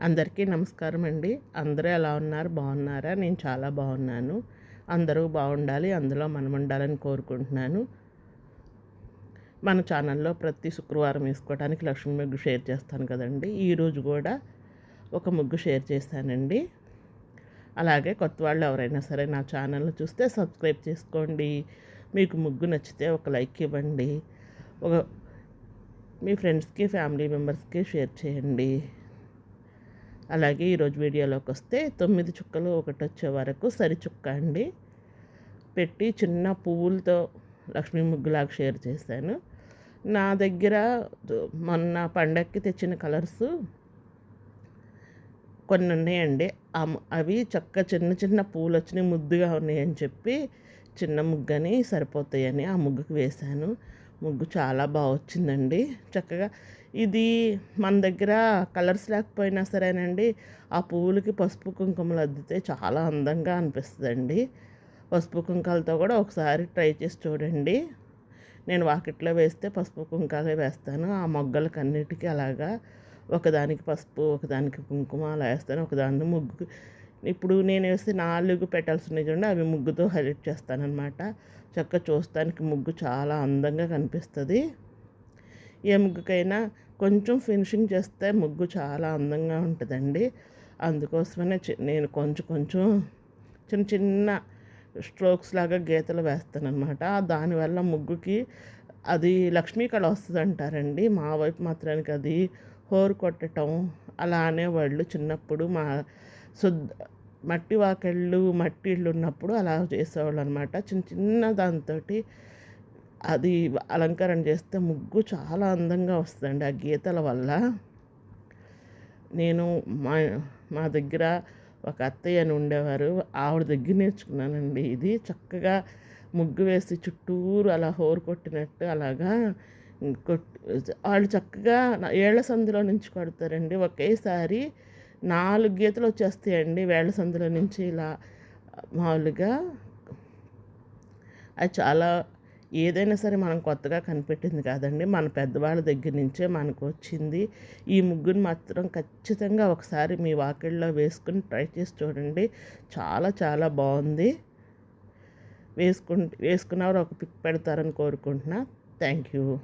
అందరికీ నమస్కారం అండి. అందరూ ఎలా ఉన్నారు? బాగున్నారా? నేను చాలా బాగున్నాను. అందరూ బాగుండాలి. అందులో మనం ఉండాలని కోరుకుంటున్నాను. మన ఛానల్లో ప్రతి శుక్రవారం వేసుకోవడానికి లక్ష్మీ ముగ్గు షేర్ చేస్తాను కదండి. ఈరోజు కూడా ఒక ముగ్గు షేర్ చేశానండి. అలాగే కొత్త వాళ్ళు ఎవరైనా సరే నా ఛానల్ని చూస్తే సబ్స్క్రైబ్ చేసుకోండి. మీకు ముగ్గు నచ్చితే ఒక లైక్ ఇవ్వండి. ఒక మీ ఫ్రెండ్స్కి ఫ్యామిలీ మెంబర్స్కి షేర్ చేయండి. అలాగే ఈరోజు వీడియోలోకి వస్తే తొమ్మిది చుక్కలు ఒకటి వచ్చే వరకు సరి చుక్క అండి. పెట్టి చిన్న పువ్వులతో లక్ష్మీ ముగ్గులాగా షేర్ చేశాను. నా దగ్గర మొన్న పండక్కి తెచ్చిన కలర్స్ కొన్ని ఉన్నాయండి. అవి చక్క చిన్న చిన్న పూలు వచ్చినాయి ముద్దుగా ఉన్నాయని చెప్పి చిన్న ముగ్గని సరిపోతాయని ఆ ముగ్గుకు వేశాను. ముగ్గు చాలా బాగా వచ్చిందండి. చక్కగా ఇది మన దగ్గర కలర్స్ లేకపోయినా సరేనండి ఆ పువ్వులకి పసుపు కుంకుమలు అద్దితే చాలా అందంగా అనిపిస్తుందండి. పసుపు కుంకాలతో కూడా ఒకసారి ట్రై చేసి చూడండి. నేను వాకిట్లో వేస్తే పసుపు కుంకాలే వేస్తాను. ఆ మొగ్గలకి అన్నిటికీ అలాగా ఒకదానికి పసుపు ఒకదానికి కుంకుమ అలా వేస్తాను. ఒకదాన్ని ముగ్గు ఇప్పుడు నేను వేస్తే నాలుగు పెటల్స్ ఉన్నాయి చూడండి అవి ముగ్గుతో హైలైట్ చేస్తానమాట చక్క చూస్తానికి ముగ్గు చాలా అందంగా కనిపిస్తుంది. ఏ ముగ్గుకైనా కొంచెం ఫినిషింగ్ చేస్తే ముగ్గు చాలా అందంగా ఉంటుందండి. అందుకోసమనే నేను కొంచెం కొంచెం చిన్న చిన్న స్ట్రోక్స్ లాగా గీతలు వేస్తానమాట దానివల్ల ముగ్గుకి అది లక్ష్మీ కళ వస్తుంది అంటారండి మా వైపు మాత్రానికి అది హోరు కొట్టడం అలా అనేవాళ్ళు చిన్నప్పుడు మా శుద్ధ మట్టి వాకెళ్ళు మట్టి ఇళ్ళు ఉన్నప్పుడు అలా చేసేవాళ్ళు అనమాట చిన్న చిన్న దాంతో అది అలంకరణ చేస్తే ముగ్గు చాలా అందంగా వస్తుందండి ఆ గీతల వల్ల. నేను మా మా దగ్గర ఒక అత్తయ్య అని ఉండేవారు. ఆవిడ దగ్గర నేర్చుకున్నానండి ఇది. చక్కగా ముగ్గు వేసి చుట్టూరు అలా హోరు కొట్టినట్టు అలాగా కొట్టి వాళ్ళు చక్కగా ఏళ్ళ సందులో నుంచి కొడతారండి. ఒకేసారి నాలుగు గీతలు వచ్చేస్తాయండి వేళ్ళ సందుల నుంచి ఇలా మామూలుగా. అది చాలా ఏదైనా సరే మనం కొత్తగా కనిపెట్టింది కాదండి. మన పెద్దవాళ్ళ దగ్గర నుంచే మనకు వచ్చింది. ఈ ముగ్గురు మాత్రం ఖచ్చితంగా ఒకసారి మీ వాకిళ్ళలో వేసుకుని ట్రై చేసి చూడండి. చాలా చాలా బాగుంది. వేసుకుంటే వేసుకున్నవారు ఒక పిక్ పెడతారని కోరుకుంటున్నా. Thank you.